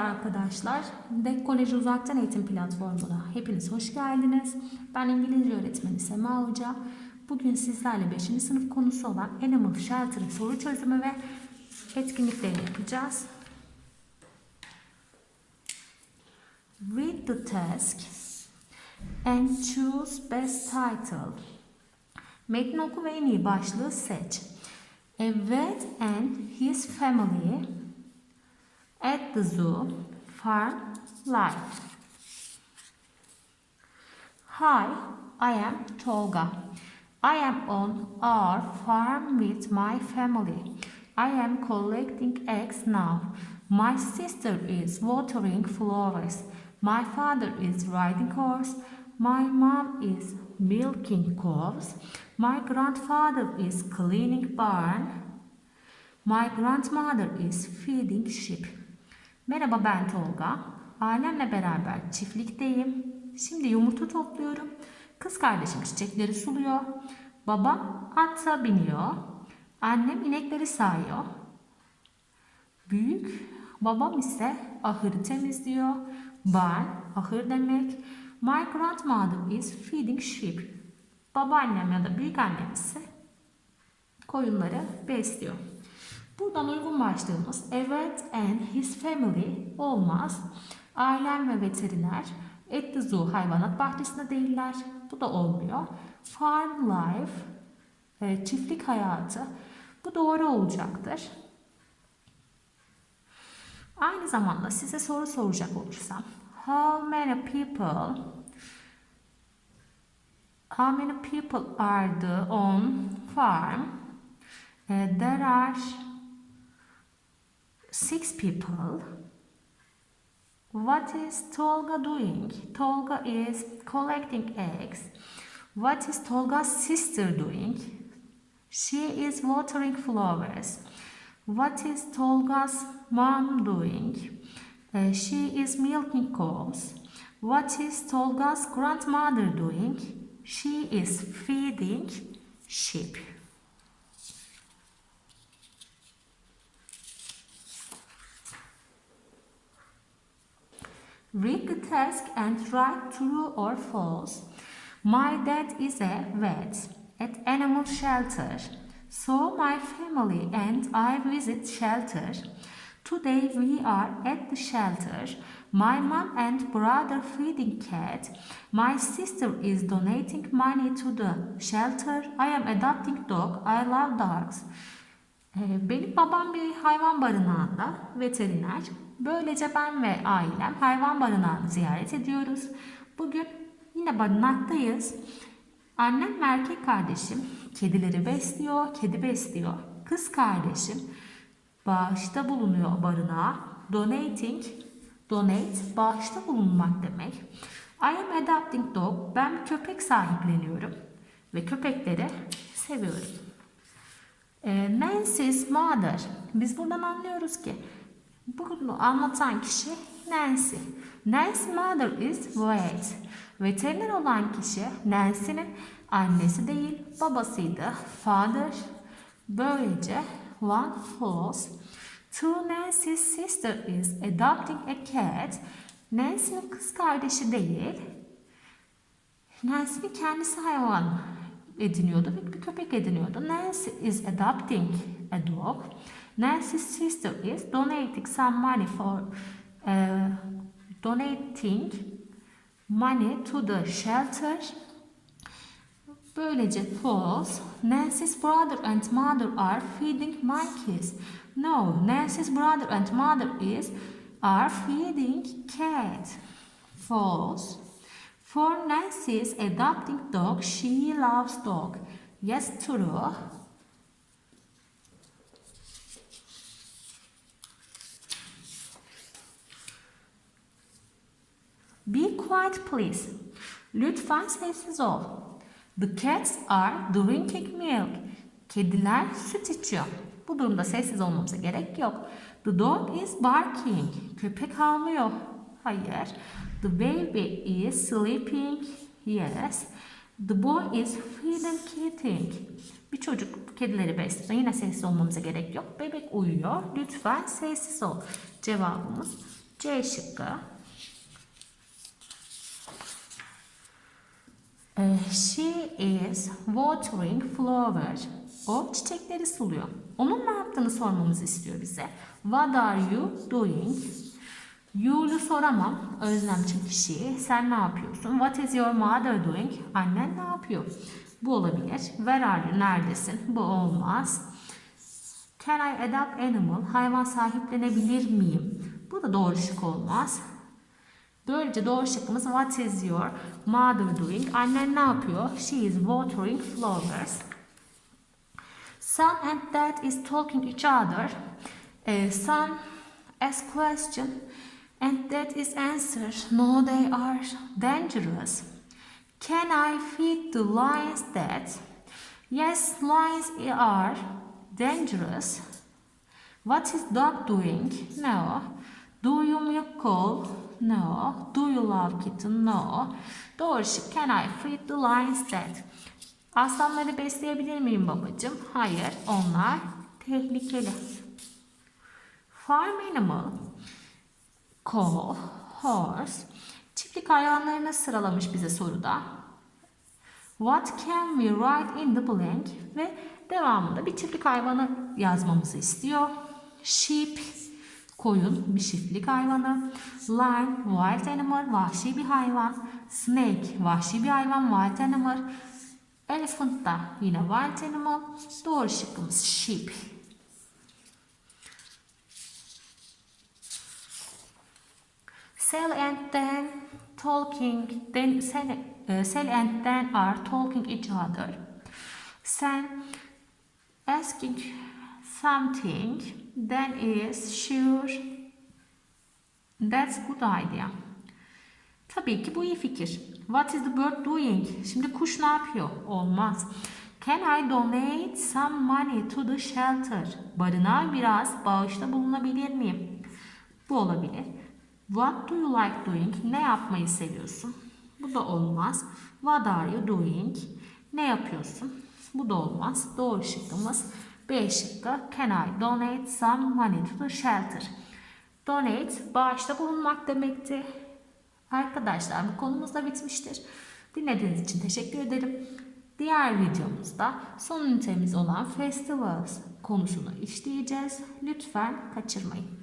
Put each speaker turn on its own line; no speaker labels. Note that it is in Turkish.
arkadaşlar. DEK Koleji Uzaktan Eğitim Platformu'na hepiniz hoş geldiniz. Ben İngilizce öğretmeni Sema Hoca. Bugün sizlerle 5. sınıf konusu olan Animal Shelter'ın soru çözümü ve etkinliklerini yapacağız. Read the task and choose best title. Metni oku ve en iyi başlığı seç. A vet and his family at the zoo farm life. Hi, I am Tolga. I am on our farm with my family. I am collecting eggs now. My sister is watering flowers. My father is riding horse. My mom is milking cows. My grandfather is cleaning barn. My grandmother is feeding sheep. Merhaba ben Tolga. Ailemle beraber çiftlikteyim. Şimdi yumurta topluyorum. Kız kardeşim çiçekleri suluyor. Babam ata biniyor. Annem inekleri sağıyor. Büyük babam ise ahırı temizliyor. Barn ahır demek. My grandmother is feeding sheep. Babaannem ya da büyük annem ise koyunları besliyor. Buradan uygun başlığımız evet and his family olmaz. Ailem ve veteriner at the zoo hayvanat bahçesinde değiller. Bu da olmuyor. Farm life e, çiftlik hayatı. Bu doğru olacaktır. Aynı zamanda size soru soracak olursam how many people how many people are the on farm? Uh, there are six people. What is Tolga doing? Tolga is collecting eggs. What is Tolga's sister doing? She is watering flowers. What is Tolga's mom doing? Uh, she is milking cows. What is Tolga's grandmother doing? She is feeding sheep. Read the task and write true or false. My dad is a vet at animal shelter. So my family and I visit shelter. Today we are at the shelter. My mom and brother feeding cat. My sister is donating money to the shelter. I am adopting dog. I love dogs. Ee, Benim babam bir hayvan barınağında veteriner. Böylece ben ve ailem hayvan barınağını ziyaret ediyoruz. Bugün yine barınaktayız. Annem ve erkek kardeşim kedileri besliyor, kedi besliyor. Kız kardeşim bağışta bulunuyor barınağa. Donating, donate, bağışta bulunmak demek. I am adopting dog. Ben köpek sahipleniyorum ve köpekleri seviyorum. E, Nancy's mother. Biz buradan anlıyoruz ki bunu anlatan kişi Nancy. Nancy mother is vet. Veteriner olan kişi Nancy'nin annesi değil babasıydı. Father. Böylece one false. Two Nancy's sister is adopting a cat. Nancy'nin kız kardeşi değil. Nancy'nin kendisi hayvan ediniyordu ve bir köpek ediniyordu. Nancy is adopting a dog. Nancy's sister is donating some money for uh, donating money to the shelter. Böylece false. Nancy's brother and mother are feeding monkeys. No, Nancy's brother and mother is are feeding cat. False. For Nancy's adopting dog, she loves dog. Yes, true. Be quiet please. Lütfen sessiz ol. The cats are drinking milk. Kediler süt içiyor. Bu durumda sessiz olmamıza gerek yok. The dog is barking. Köpek havlıyor. Hayır. The baby is sleeping. Yes. The boy is feeding kitting. Bir çocuk kedileri besliyor. Yine sessiz olmamıza gerek yok. Bebek uyuyor. Lütfen sessiz ol. Cevabımız C şıkkı. She is watering flower. O çiçekleri suluyor. Onun ne yaptığını sormamızı istiyor bize. What are you doing? You'lu soramam. Özlemci kişi. Sen ne yapıyorsun? What is your mother doing? Annen ne yapıyor? Bu olabilir. Where are you? Neredesin? Bu olmaz. Can I adopt animal? Hayvan sahiplenebilir miyim? Bu da doğru şık olmaz. Böylece doğru şıkkımız what is your mother doing? Annen ne yapıyor? She is watering flowers. Son and dad is talking each other. Eh, son asks question and dad is answer. No, they are dangerous. Can I feed the lions dad? Yes, lions are dangerous. What is dog doing? No. Do you milk cow? No. Do you love kitten? No. Doğru şık. Can I feed the lions dead? Aslanları besleyebilir miyim babacığım? Hayır. Onlar tehlikeli. Farm animal. Cow, horse. Çiftlik hayvanlarını sıralamış bize soruda. What can we write in the blank? Ve devamında bir çiftlik hayvanı yazmamızı istiyor. Sheep, koyun, bir çiftlik hayvanı. Lion, wild animal, vahşi bir hayvan. Snake, vahşi bir hayvan, wild animal. Elephant da yine wild animal. Doğru şıkkımız sheep. Sel and Dan talking. Then Sel, uh, Sel and Dan are talking each other. Sen asking something. Dan is sure. That's good idea. Tabii ki bu iyi fikir. What is the bird doing? Şimdi kuş ne yapıyor? Olmaz. Can I donate some money to the shelter? Barınağa biraz bağışta bulunabilir miyim? Bu olabilir. What do you like doing? Ne yapmayı seviyorsun? Bu da olmaz. What are you doing? Ne yapıyorsun? Bu da olmaz. Doğru şıkkımız B şıkkı. Can I donate some money to the shelter? Donate, bağışta bulunmak demekti. Arkadaşlar bu konumuz da bitmiştir. Dinlediğiniz için teşekkür ederim. Diğer videomuzda son ünitemiz olan festivals konusunu işleyeceğiz. Lütfen kaçırmayın.